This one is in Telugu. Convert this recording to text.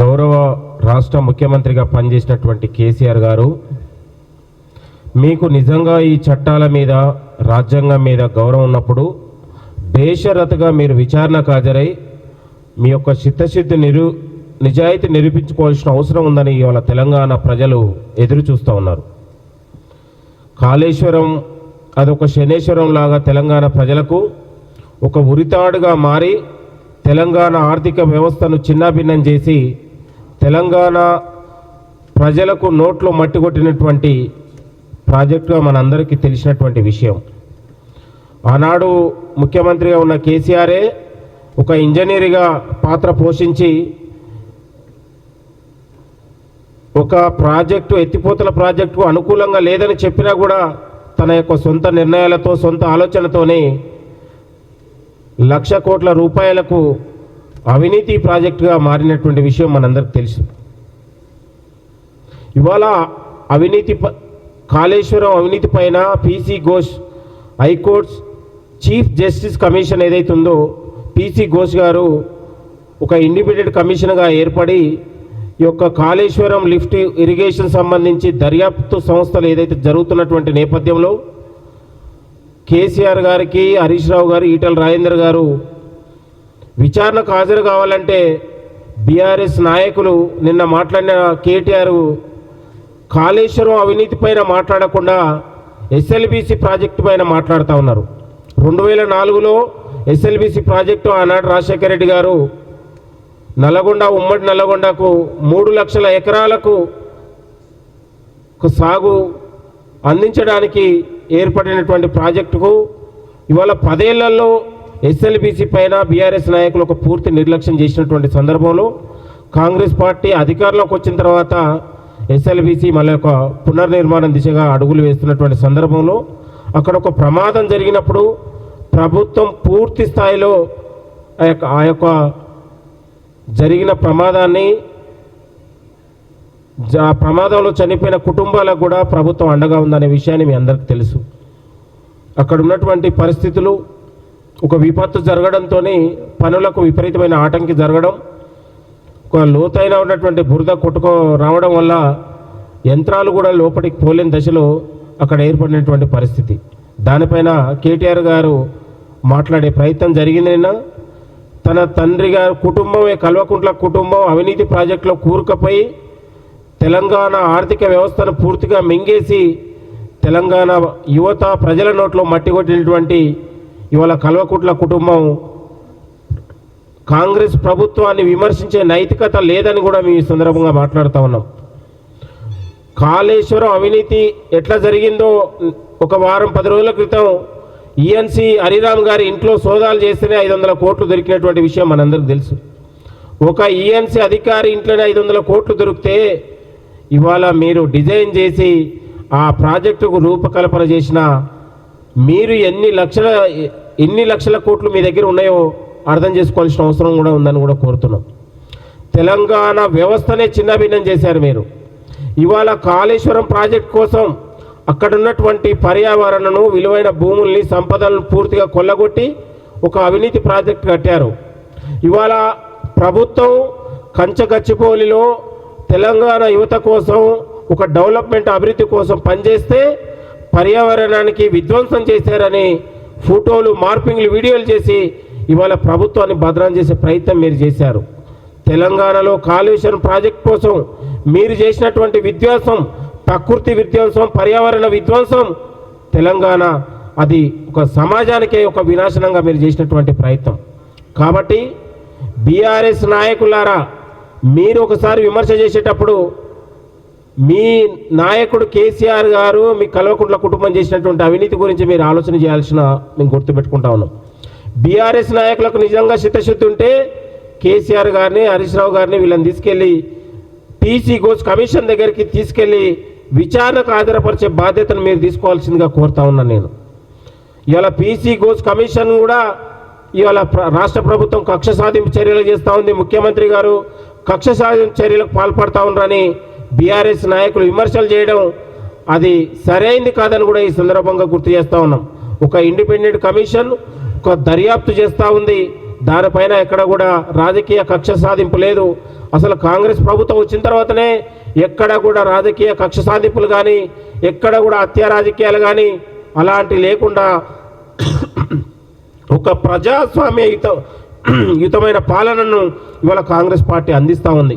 గౌరవ రాష్ట్ర ముఖ్యమంత్రిగా పనిచేసినటువంటి కేసీఆర్ గారు మీకు నిజంగా ఈ చట్టాల మీద రాజ్యాంగం మీద గౌరవం ఉన్నప్పుడు బేషరతుగా మీరు విచారణకు హాజరై మీ యొక్క చిత్తశుద్ధి నిరు నిజాయితీ నిరూపించుకోవాల్సిన అవసరం ఉందని ఇవాళ తెలంగాణ ప్రజలు ఎదురు చూస్తూ ఉన్నారు. కాళేశ్వరం అదొక శనేశ్వరం లాగా తెలంగాణ ప్రజలకు ఒక ఉరితాడుగా మారి తెలంగాణ ఆర్థిక వ్యవస్థను చిన్నాభిన్నం చేసి తెలంగాణ ప్రజలకు నోట్లో మట్టి కొట్టినటువంటి ప్రాజెక్టుగా మనందరికీ తెలిసినటువంటి విషయం. ఆనాడు ముఖ్యమంత్రిగా ఉన్న కేసీఆరే ఒక ఇంజనీర్గా పాత్ర పోషించి ఒక ప్రాజెక్టు ఎత్తిపోతల ప్రాజెక్టుకు అనుకూలంగా లేదని చెప్పినా కూడా తన యొక్క సొంత నిర్ణయాలతో సొంత ఆలోచనతోనే లక్ష కోట్ల రూపాయలకు అవినీతి ప్రాజెక్టుగా మారినటువంటి విషయం మనందరికి తెలుసు. ఇవాళ అవినీతి ప- కాళేశ్వరం అవినీతి పైన PC Ghosh high courts chief justice commission ఏదైతే ఉందో పీసీ ఘోష్ గారు ఒక ఇండిపెండెంట్ కమిషన్గా ఏర్పడి ఈ యొక్క కాళేశ్వరం లిఫ్ట్ ఇరిగేషన్ సంబంధించి దర్యాప్తు సంస్థలు ఏదైతే జరుగుతున్నటువంటి నేపథ్యంలో కేసీఆర్ గారికి హరీష్ రావు గారు ఈటల రాజేందర్ గారు విచారణకు హాజరు కావాలంటే బీఆర్ఎస్ నాయకులు నిన్న మాట్లాడిన కేటీఆర్ కాళేశ్వరం అవినీతి పైన మాట్లాడకుండా ఎస్ఎల్బిసి ప్రాజెక్టు పైన మాట్లాడుతూ ఉన్నారు. రెండు వేల నాలుగులో ఎస్ఎల్బిసి ప్రాజెక్టు ఆనాడు రాజశేఖర రెడ్డి గారు నల్లగొండ ఉమ్మడి నల్లగొండకు మూడు లక్షల ఎకరాలకు సాగు అందించడానికి ఏర్పడినటువంటి ప్రాజెక్టుకు ఇవాళ పదేళ్ళలో ఎస్ఎల్బీసీ పైన బీఆర్ఎస్ నాయకులు ఒక పూర్తి నిర్లక్ష్యం చేసినటువంటి సందర్భంలో కాంగ్రెస్ పార్టీ అధికారంలోకి వచ్చిన తర్వాత ఎస్ఎల్బీసీ మళ్ళీ ఒక పునర్నిర్మాణం దిశగా అడుగులు వేస్తున్నటువంటి సందర్భంలో అక్కడ ఒక ప్రమాదం జరిగినప్పుడు ప్రభుత్వం పూర్తి స్థాయిలో ఆ యొక్క ఆ యొక్క జరిగిన ప్రమాదాన్ని జ- ఆ ప్రమాదంలో చనిపోయిన కుటుంబాలకు కూడా ప్రభుత్వం అండగా ఉందనే విషయాన్ని మీ అందరికీ తెలుసు. అక్కడ ఉన్నటువంటి పరిస్థితులు ఒక విపత్తు జరగడంతో పనులకు విపరీతమైన ఆటంకి జరగడం ఒక లోతైన ఉన్నటువంటి బురద కొట్టుకో రావడం వల్ల యంత్రాలు కూడా లోపలికి పోలేని దశలో అక్కడ ఏర్పడినటువంటి పరిస్థితి. దానిపైన కేటీఆర్ గారు మాట్లాడే ప్రయత్నం జరిగింది తన తండ్రి గారు కుటుంబమే కల్వకుంట్ల కుటుంబం అవినీతి ప్రాజెక్టులో కూరుకపోయి తెలంగాణ ఆర్థిక వ్యవస్థను పూర్తిగా మింగేసి తెలంగాణ యువత ప్రజల నోట్లో మట్టి కొట్టినటువంటి ఇవాళ కల్వకుట్ల కుటుంబం కాంగ్రెస్ ప్రభుత్వాన్ని విమర్శించే నైతికత లేదని కూడా మేము ఈ సందర్భంగా మాట్లాడుతూ ఉన్నాం. కాళేశ్వరం అవినీతి ఎట్లా జరిగిందో ఒక వారం పది రోజుల క్రితం ఈఎన్సి హరిరామ్ గారి ఇంట్లో సోదాలు చేస్తేనే ఐదు వందల కోట్లు దొరికినటువంటి విషయం మనందరికీ తెలుసు. ఒక ఈఎన్సి అధికారి ఇంట్లోనే ఐదు వందల కోట్లు దొరికితే ఇవాళ మీరు డిజైన్ చేసి ఆ ప్రాజెక్టుకు రూపకల్పన చేసిన మీరు ఎన్ని లక్షల ఎన్ని లక్షల కోట్లు మీ దగ్గర ఉన్నాయో అర్థం చేసుకోవాల్సిన అవసరం కూడా ఉందని కూడా కోరుతున్నాం. తెలంగాణ వ్యవస్థనే చిన్నభిన్నం చేశారు మీరు. ఇవాళ కాళేశ్వరం ప్రాజెక్ట్ కోసం అక్కడ ఉన్నటువంటి పర్యావరణను విలువైన భూముల్ని సంపదలను పూర్తిగా కొల్లగొట్టి ఒక అవినీతి ప్రాజెక్ట్ కట్టారు. ఇవాళ ప్రభుత్వం కంచగచ్చిపోలిలో తెలంగాణ యువత కోసం ఒక డెవలప్మెంట్ అభివృద్ధి కోసం పనిచేస్తే పర్యావరణానికి విధ్వంసం చేశారని ఫోటోలు మార్పింగ్లు వీడియోలు చేసి ఇవాళ ప్రభుత్వాన్ని భద్రం చేసే ప్రయత్నం మీరు చేశారు. తెలంగాణలో కాలుష్యం ప్రాజెక్ట్ కోసం మీరు చేసినటువంటి విధ్వంసం ప్రకృతి విధ్వంసం పర్యావరణ విధ్వంసం తెలంగాణ అది ఒక సమాజానికే ఒక వినాశనంగా మీరు చేసినటువంటి ప్రయత్నం. కాబట్టి బీఆర్ఎస్ నాయకులారా మీరు ఒకసారి విమర్శ చేసేటప్పుడు మీ నాయకుడు కేసీఆర్ గారు మీ కల్వకుంట్ల కుటుంబం చేసినటువంటి అవినీతి గురించి మీరు ఆలోచన చేయాల్సిన మేము గుర్తుపెట్టుకుంటా ఉన్నాం. బీఆర్ఎస్ నాయకులకు నిజంగా చిత్తశుద్ధి ఉంటే కేసీఆర్ గారిని హరీష్ రావు గారిని వీళ్ళని తీసుకెళ్ళి పీసీ గోస్ కమిషన్ దగ్గరికి తీసుకెళ్ళి విచారణకు ఆధారపరిచే బాధ్యతను మీరు తీసుకోవాల్సిందిగా కోరుతా ఉన్నాను నేను. ఇవాళ పీసీ గోస్ కమిషన్ కూడా ఇవాళ రాష్ట్ర ప్రభుత్వం కక్ష సాధింపు చర్యలు చేస్తూ ఉంది. ముఖ్యమంత్రి గారు కక్ష సాధింపు చర్యలకు పాల్పడతా ఉన్నారని బీఆర్ఎస్ నాయకులు విమర్శలు చేయడం అది సరైంది కాదని కూడా ఈ సందర్భంగా గుర్తు చేస్తూ ఉన్నాం. ఒక ఇండిపెండెంట్ కమిషన్ ఒక దర్యాప్తు చేస్తూ ఉంది. దానిపైన ఎక్కడ కూడా రాజకీయ కక్ష సాధింపు లేదు. అసలు కాంగ్రెస్ ప్రభుత్వం వచ్చిన తర్వాతనే ఎక్కడ కూడా రాజకీయ కక్ష సాధింపులు కానీ ఎక్కడ కూడా హత్య రాజకీయాలు కానీ అలాంటి లేకుండా ఒక ప్రజాస్వామ్య యుత యుతమైన పాలనను ఇవాళ కాంగ్రెస్ పార్టీ అందిస్తూ ఉంది.